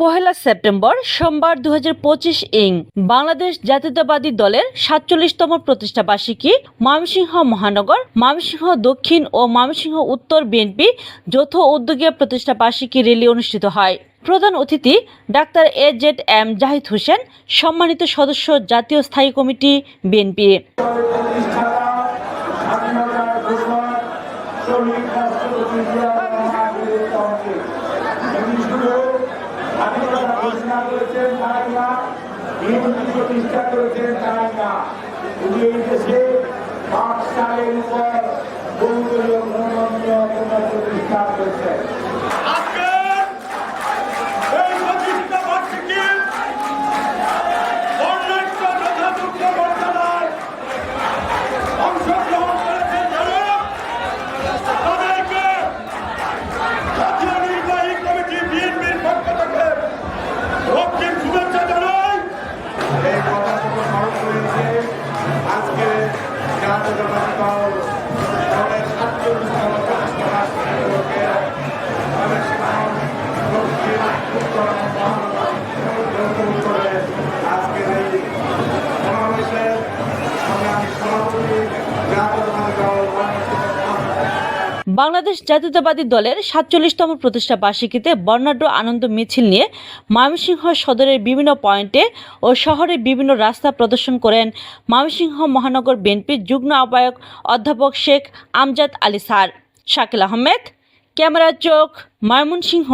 পহেলা September সোমবার দু হাজার পঁচিশ ইং বাংলাদেশ জাতীয়তাবাদী দলের সাতচল্লিশতম প্রতিষ্ঠা বার্ষিকী ময়মনসিংহ মহানগর, ময়মনসিংহ দক্ষিণ ও ময়মনসিংহ উত্তর বিএনপি যৌথ উদ্যোগে প্রতিষ্ঠা বার্ষিকী র্যালি অনুষ্ঠিত হয়। প্রধান অতিথি doctor A Z M Zahid Hossain, সম্মানিত সদস্য জাতীয় স্থায়ী কমিটি বিএনপি। স্বাধীনতা ঘোষণা করেছেন তাই না বিএনপি প্রতিষ্ঠা করেছেন তাই না তিনি এই দেশে পাকশালের উপর বহুদলীয় জাতীয়তাবাদী দল দলের বাংলাদেশ জাতীয়তাবাদী দলের সাতচল্লিশতম প্রতিষ্ঠা বার্ষিকীতে বর্ণাঢ্য আনন্দ মিছিল নিয়ে ময়মনসিংহ সদরের বিভিন্ন পয়েন্টে ও শহরের বিভিন্ন রাস্তা প্রদর্শন করেন ময়মনসিংহ মহানগর বিএনপির যুগ্ম আহ্বায়ক অধ্যাপক শেখ আমজাদ আলী স্যার। শাকিল আহমেদ ক্যামেরা চোখ, ময়মনসিংহ।